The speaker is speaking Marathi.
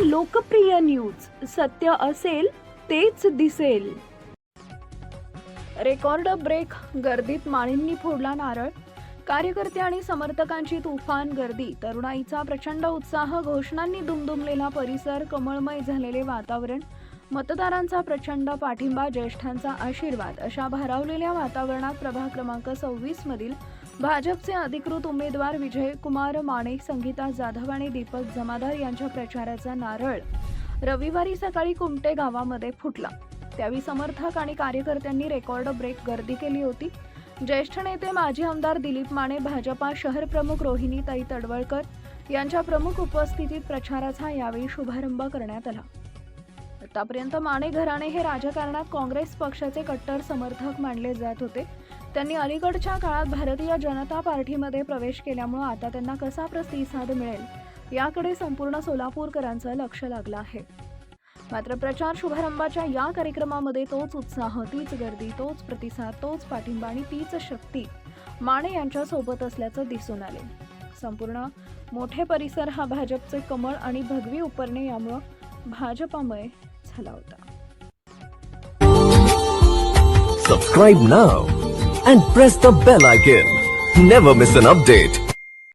लोकप्रिय न्यूज? सत्य असेल तेच दिसेल. रेकॉर्ड ब्रेक गर्दीत माळींनी फोडला नारळ. कार्यकर्ते आणि समर्थकांची तुफान गर्दी. तरुणाईचा प्रचंड उत्साह घोषणांनी दुमदुमलेला परिसर कमळमय झालेले वातावरण. मतदारांचा प्रचंड पाठिंबा ज्येष्ठांचा आशीर्वाद अशा भारावलेल्या वातावरणात प्रभाग क्रमांक सव्वीस मधील भाजपचे अधिकृत उमेदवार विजयकुमार माणे संगीता जाधव आणि दीपक जमादार यांच्या प्रचाराचा नारळ रविवारी सकाळी कुमटे गावामध्ये फुटला. त्यावेळी समर्थक आणि कार्यकर्त्यांनी रेकॉर्ड ब्रेक गर्दी केली होती. ज्येष्ठ नेते माजी आमदार दिलीप माने भाजपा शहर प्रमुख रोहिणीताई तडवळकर यांच्या प्रमुख उपस्थितीत प्रचाराचा यावेळी शुभारंभ करण्यात आला. आतापर्यंत माने घराणे हे राजकारणात काँग्रेस पक्षाचे कट्टर समर्थक मानले जात होते. त्यांनी अलीकडच्या काळात भारतीय जनता पार्टीमध्ये प्रवेश केल्यामुळे आता त्यांना कसा प्रतिसाद मिळेल? याकडे संपूर्ण सोलापूरकरांचं लक्ष लागलं आहे. मात्र प्रचार शुभारंभाच्या या कार्यक्रमामध्ये तोच उत्साह तीच गर्दी तोच प्रतिसाद तोच पाठिंबा आणि तीच शक्ती माने यांच्या सोबत असल्याचं दिसून आले. संपूर्ण मोठे परिसर हा भाजपचे कमळ आणि भगवी उपरणे यामुळं भाजपामय झाला होता Subscribe now and press the bell icon. Never miss an update.